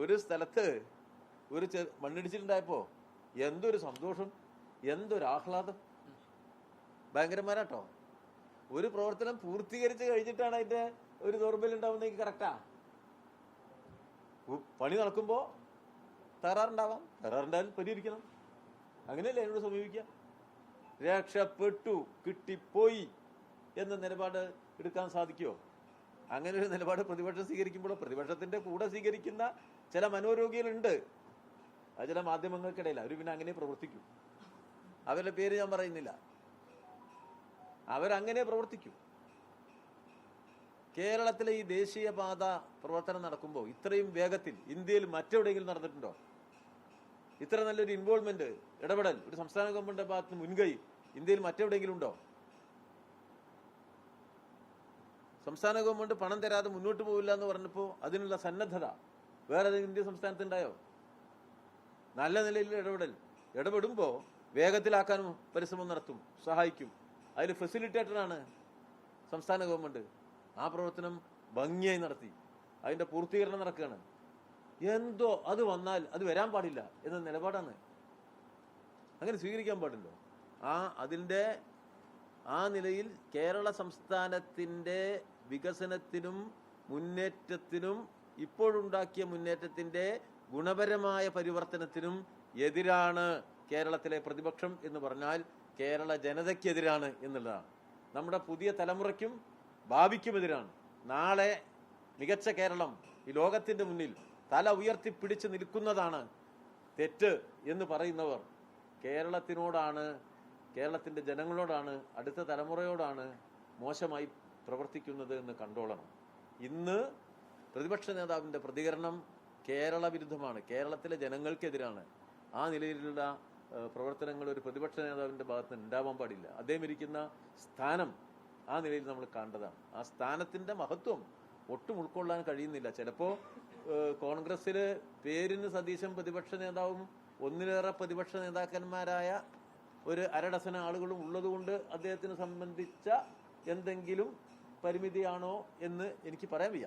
ഒരു സ്ഥലത്ത് ഒരു ചെ മണ്ണിടിച്ചിട്ടുണ്ടായപ്പോ എന്തൊരു സന്തോഷം എന്തൊരു ആഹ്ലാദം. ഭയങ്കരന്മാരാട്ടോ. ഒരു പ്രവർത്തനം പൂർത്തീകരിച്ച് കഴിഞ്ഞിട്ടാണ് അതിന്റെ ഒരു ദൗർബല്യം ഉണ്ടാവുന്നെങ്കിൽ കറക്റ്റാ പണി നടക്കുമ്പോ തകരാറുണ്ടാവാം. തകരാറുണ്ടായാലും പരിഹരിക്കണം. അങ്ങനെയല്ലേ എന്നോട് സമീപിക്കുക? രക്ഷപ്പെട്ടു കിട്ടിപ്പോയി എന്ന നിലപാട് എടുക്കാൻ സാധിക്കുമോ അങ്ങനെ ഒരു നിലപാട് പ്രതിപക്ഷം സ്വീകരിക്കുമ്പോൾ പ്രതിപക്ഷത്തിന്റെ കൂടെ സ്വീകരിക്കുന്ന ചില മനോരോഗികളുണ്ട്. അത് ചില മാധ്യമങ്ങൾക്കിടയിൽ അവർ പിന്നെ അങ്ങനെ പ്രവർത്തിക്കും. അവരുടെ പേര് ഞാൻ പറയുന്നില്ല. അവരങ്ങനെ പ്രവർത്തിക്കും. കേരളത്തിലെ ഈ ദേശീയപാത പ്രവർത്തനം നടക്കുമ്പോൾ ഇത്രയും വേഗത്തിൽ ഇന്ത്യയിൽ മറ്റെവിടെയെങ്കിലും നടന്നിട്ടുണ്ടോ? ഇത്ര നല്ലൊരു ഇൻവോൾവ്മെന്റ് ഇടപെടൽ ഒരു സംസ്ഥാന ഗവൺമെന്റിന്റെ ഭാഗത്ത് മുൻകൈ ഇന്ത്യയിൽ മറ്റെവിടെയെങ്കിലും ഉണ്ടോ? സംസ്ഥാന ഗവൺമെന്റ് പണം തരാതെ മുന്നോട്ട് പോവില്ല എന്ന് പറഞ്ഞപ്പോൾ അതിനുള്ള സന്നദ്ധത വേറെ ഇന്ത്യ സംസ്ഥാനത്തുണ്ടായോ? നല്ല നിലയിൽ ഇടപെടൽ. ഇടപെടുമ്പോൾ വേഗത്തിലാക്കാനും പരിശ്രമം നടത്തും സഹായിക്കും. അതിൽ ഫെസിലിറ്റേറ്ററാണ് സംസ്ഥാന ഗവൺമെന്റ് ആ പ്രവർത്തനം ഭംഗിയായി നടത്തി. അതിന്റെ പൂർത്തീകരണം നടക്കുകയാണ്. എന്തോ അത് വന്നാൽ അത് വരാൻ പാടില്ല എന്ന നിലപാടാണ്. അങ്ങനെ സ്വീകരിക്കാൻ പാടില്ല. ആ അതിന്റെ ആ നിലയിൽ കേരള സംസ്ഥാനത്തിന്റെ വികസനത്തിനും മുന്നേറ്റത്തിനും ഇപ്പോഴുണ്ടാക്കിയ മുന്നേറ്റത്തിന്റെ ഗുണപരമായ പരിവർത്തനത്തിനും എതിരാണ് കേരളത്തിലെ പ്രതിപക്ഷം എന്ന് പറഞ്ഞാൽ കേരള ജനതയ്ക്കെതിരാണ് എന്നുള്ളതാണ്. നമ്മുടെ പുതിയ തലമുറയ്ക്കും ഭാവിക്കുമെതിരാണ്. നാളെ മികച്ച കേരളം ഈ ലോകത്തിന്റെ മുന്നിൽ തല ഉയർത്തിപ്പിടിച്ച് നിൽക്കുന്നതാണ് തെറ്റ് എന്ന് പറയുന്നവർ. കേരളത്തിനോടാണ് കേരളത്തിന്റെ ജനങ്ങളോടാണ് അടുത്ത തലമുറയോടാണ് മോശമായി പ്രവർത്തിക്കുന്നത് എന്ന് കണ്ടോളണം. ഇന്ന് പ്രതിപക്ഷ നേതാവിന്റെ പ്രതികരണം കേരള വിരുദ്ധമാണ്. കേരളത്തിലെ ജനങ്ങൾക്കെതിരാണ്. ആ നിലയിലുള്ള പ്രവർത്തനങ്ങൾ ഒരു പ്രതിപക്ഷ നേതാവിന്റെ ഭാഗത്ത് ഉണ്ടാവാൻ പാടില്ല. അദ്ദേഹം ഇരിക്കുന്ന സ്ഥാനം ആ നിലയിൽ നമ്മൾ കണ്ടതാണ്. ആ സ്ഥാനത്തിന്റെ മഹത്വം ഒട്ടും ഉൾക്കൊള്ളാൻ കഴിയുന്നില്ല. ചിലപ്പോ കോൺഗ്രസ്സിൽ പേരിന് സതീശൻ പ്രതിപക്ഷ നേതാവും ഒന്നിലേറെ പ്രതിപക്ഷ നേതാക്കന്മാരായ ഒരു അരഡസന ആളുകളും ഉള്ളതുകൊണ്ട് അദ്ദേഹത്തിനെ സംബന്ധിച്ച എന്തെങ്കിലും പരിമിതിയാണോ എന്ന് എനിക്ക് പറയാൻ വയ്യ.